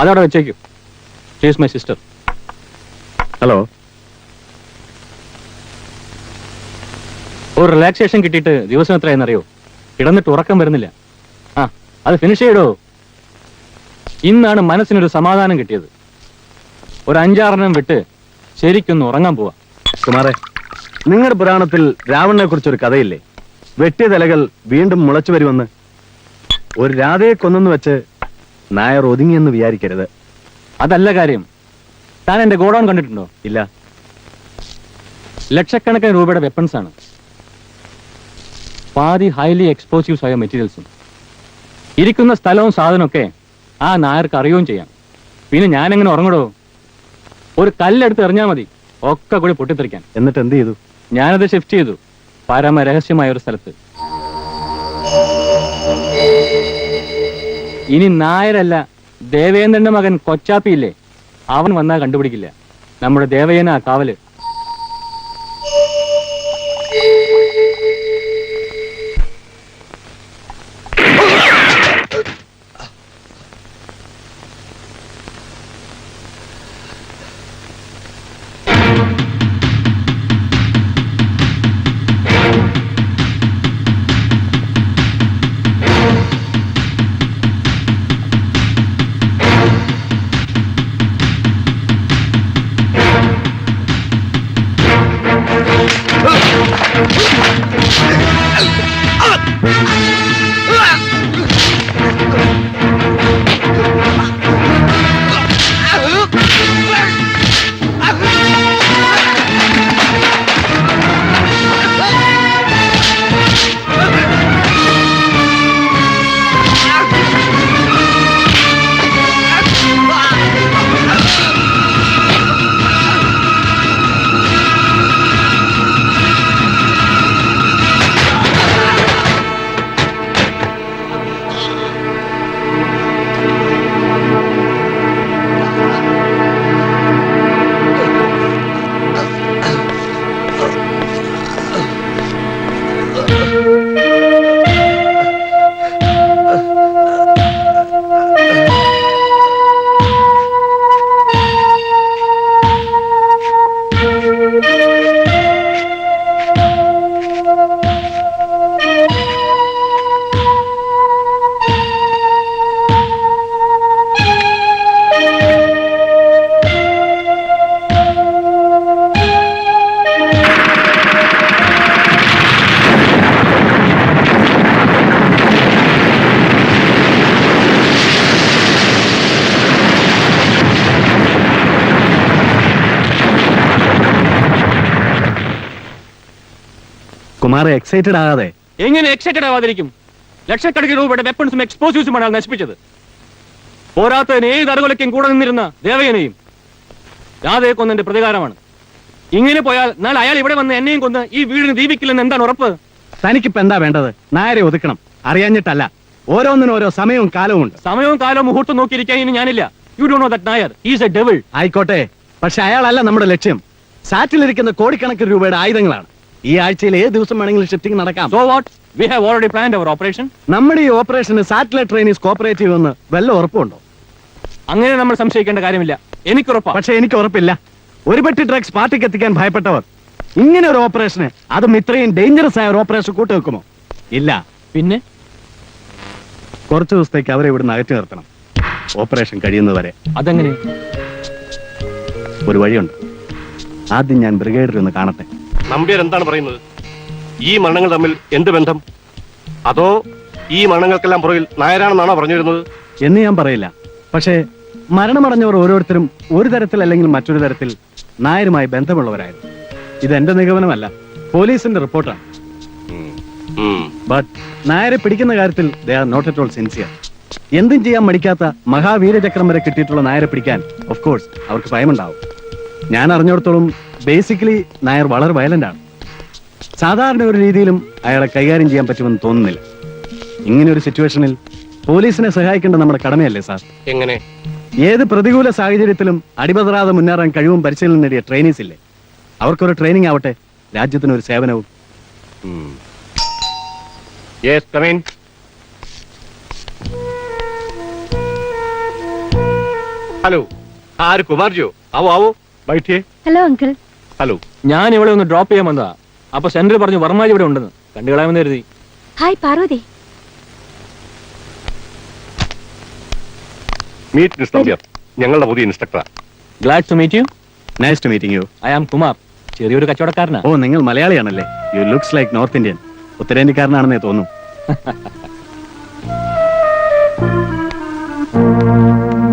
അതവിടെ വെച്ചേക്കും. She's my sister hello ഒരു റിലാക്സേഷൻ കിട്ടിയിട്ട് ദിവസം എത്രയെന്നറിയോ കിടന്നിട്ട് ഉറക്കം വരുന്നില്ല. ആ അത് ഫിനിഷ് ചെയ്തോ ഇന്നാണ് മനസ്സിനൊരു സമാധാനം കിട്ടിയത്. ഒരു അഞ്ചാറെണ്ണം വിട്ട് ശരിക്കൊന്ന് ഉറങ്ങാൻ പോവാ. കുമാറെ നിങ്ങളുടെ പുരാണത്തിൽ രാവണനെ കുറിച്ചൊരു കഥയില്ലേ? വെട്ടിയ തലകൾ വീണ്ടും മുളച്ചു വരുമെന്ന് ഒരു രാധയെ കൊന്നെന്ന് വെച്ച് നായർ ഒതുങ്ങിയെന്ന് വിചാരിക്കരുത്. അതല്ല കാര്യം. താൻ എന്റെ ഗോഡൗൺ കണ്ടിട്ടുണ്ടോ? ഇല്ല. ലക്ഷക്കണക്കിന് രൂപയുടെ വെപ്പൺസ് ആണ്. പാതി ഹൈലി എക്സ്പോസീവ്സ് ആയ മെറ്റീരിയൽസും ഇരിക്കുന്ന സ്ഥലവും സാധനമൊക്കെ ആ നായർക്ക് അറിയുകയും ചെയ്യാം. പിന്നെ ഞാൻ എങ്ങനെ ഉറങ്ങടോ? ഒരു കല്ലെടുത്ത് എറിഞ്ഞാൽ മതി. ഒക്കെ കൂടി പൊട്ടിത്തെറിക്കാൻ. എന്നിട്ട് എന്ത് ചെയ്തു? ഞാനത് ഷിഫ്റ്റ് ചെയ്തു. പരമരഹസ്യമായ ഒരു സ്ഥലത്ത്. ഇനി നായരല്ല. ദേവേന്ദ്രന്റെ മകൻ കൊച്ചാപ്പിയില്ലേ? അവൻ വന്നാൽ കണ്ടുപിടിക്കില്ല. നമ്മുടെ ദേവയനാ കാവൽ. കുമാറെ എക്സൈറ്റഡ് ആകാതെ. എങ്ങനെ എക്സൈറ്റഡ് ആവാതിരിക്കും? ലക്ഷക്കണക്കിന് രൂപയുടെ വെപ്പൺസും എക്സ്പ്ലോസീവ്സുമാണ് അയാൾ നശിപ്പിച്ചത്. പോരാത്തതിന് ഏത് അറുകൊലയ്ക്കും കൂടെ നിന്നിരുന്ന ദേവയനെയും രാധയെ കൊന്നതിന്റെ പ്രതികാരമാണ്. ഇങ്ങനെ പോയാൽ നാളെ അയാൾ ഇവിടെ വന്ന് എന്നെയും കൊന്ന് ഈ വീടിന് ദീപിക്കില്ലെന്ന് എന്താണ് ഉറപ്പ്? തനിക്കിപ്പോ എന്താ വേണ്ടത്? നായരെ ഒതുക്കണം. അറിയാഞ്ഞിട്ടല്ല. ഓരോന്നിനും ഓരോ സമയവും കാലവും ഉണ്ട്. സമയവും കാലവും മുഹൂർത്തം നോക്കിയിരിക്കാൻ ഇനി ഞാനില്ല. You do know that Nair. Is a devil ആയിക്കോട്ടെ. പക്ഷെ അയാളല്ല നമ്മുടെ ലക്ഷ്യം. സാറ്റിലിരിക്കുന്ന കോടിക്കണക്കിന് രൂപയുടെ ആയുധങ്ങളാണ്. ഈ ആഴ്ചയിൽ ഏത് ദിവസം വേണമെങ്കിലും ഷിഫ്റ്റിംഗ് നടക്കാം. So what we have already planned our operation നമ്മുടെ ഈ ഓപ്പറേഷന് സാറ്റലൈറ്റ് ട്രെയിനീസ് കോപ്പറേറ്റീവ് എന്ന് വല്ല ഉറപ്പുണ്ടോ? അങ്ങനെ നമ്മൾ സംശയിക്കേണ്ട കാര്യമില്ല. എനിക്ക് ഉറപ്പ്. പക്ഷെ എനിക്ക് ഉറപ്പില്ല. ഒരു പെട്ടി ഡ്രഗ്സ് പാർട്ടിക്ക് എത്തിക്കാൻ ഭയപ്പെട്ടവർ. ഇങ്ങനെ ഒരു ഓപ്പറേഷന് അതും ഇത്രയും ഡേഞ്ചറസ് ആയ ഒരു ഓപ്പറേഷൻ കൂട്ടുവെക്കുമോ ഇല്ല. പിന്നെ? കുറച്ച് ദിവസത്തേക്ക് അവരെ ഇവിടുന്ന് അകറ്റി നിർത്തണം. ഓപ്പറേഷൻ കഴിയുന്നതുവരെ അതെങ്ങനെ? ഒരു വഴിയുണ്ട്. ആദ്യം ഞാൻ ബ്രിഗേഡിൽ ഒന്ന് കാണട്ടെ. നമ്പ്യാർ എന്താണ് പറയുന്നത്? ഈ മരണങ്ങൾ തമ്മിൽ എന്ത് ബന്ധം? അതോ ഈ മരണങ്ങൾക്കെല്ലാം പുറകിൽ നായരാണെന്നാണോ പറഞ്ഞു വരുന്നത്? എന്ന് ഞാൻ പറയില്ല. പക്ഷേ മരണമടഞ്ഞവർ ഓരോരുത്തരും ഒരു തരത്തിൽ അല്ലെങ്കിൽ മറ്റൊരു തരത്തിൽ നായരുമായി ബന്ധമുള്ളവരായിരുന്നു. ഇത് എന്റെ നിഗമനമല്ല പോലീസിന്റെ റിപ്പോർട്ടാണ്. ബട്ട് നായരെ പിടിക്കുന്ന കാര്യത്തിൽ they are not at all sincere. എന്തും ചെയ്യാൻ മടിക്കാത്ത മഹാവീരചക്രം വരെ കിട്ടിയിട്ടുള്ള നായരെ പിടിക്കാൻ ഓഫ് കോഴ്സ് അവർക്ക് ഭയമുണ്ടാവും. ഞാൻ അറിഞ്ഞിടത്തോളം ബേസിക്കലി നായർ വളരെ വയലന്റ് ആണ്. സാധാരണ ഒരു രീതിയിലും അയാളെ കൈകാര്യം ചെയ്യാൻ പറ്റുമെന്ന് തോന്നുന്നില്ല. ഇങ്ങനെ ഒരു സിറ്റുവേഷനിൽ പോലീസിനെ സഹായിക്കേണ്ട നമ്മുടെ കടമയല്ലേ സാർ? എങ്ങനെ? ഏത് പ്രതികൂല സാഹചര്യത്തിലും അടിപതറാതെ മുന്നേറാൻ കഴിവും പരിശീലനം നേടിയ ട്രെയിനീസ് ഇല്ലേ? അവർക്കൊരു ട്രെയിനിങ് ആവട്ടെ രാജ്യത്തിന് ഒരു സേവനവും. ഹലോ ആര് കുമാർജിയോ? ആവോ ആവോ. ബൈഠിയേ ഹലോ അങ്കിൾ ഹലോ ഞാൻ ഇവിടെ ഒന്ന് ഡ്രോപ്പ് ചെയ്യാൻ വന്നതാ. അപ്പൊ സെന്റർ പറഞ്ഞു വർമാജി ഇവിടെ ഉണ്ടെന്ന്. കണ്ടുകളാമെന്ന് കരുതി. Hi Parvathi. Meet miss Nambiar ഞങ്ങളുടെ പുതിയ ഇൻസ്ട്രക്ടറാ glad to meet you nice to meeting you I am Kumar ചെറിയൊരു കച്ചവടക്കാരനാ. ഓ നിങ്ങൾ മലയാളിയാണല്ലേ? You looks like north Indian ഉത്തരേന്ത്യക്കാരനാണെന്നേ തോന്നുന്നു.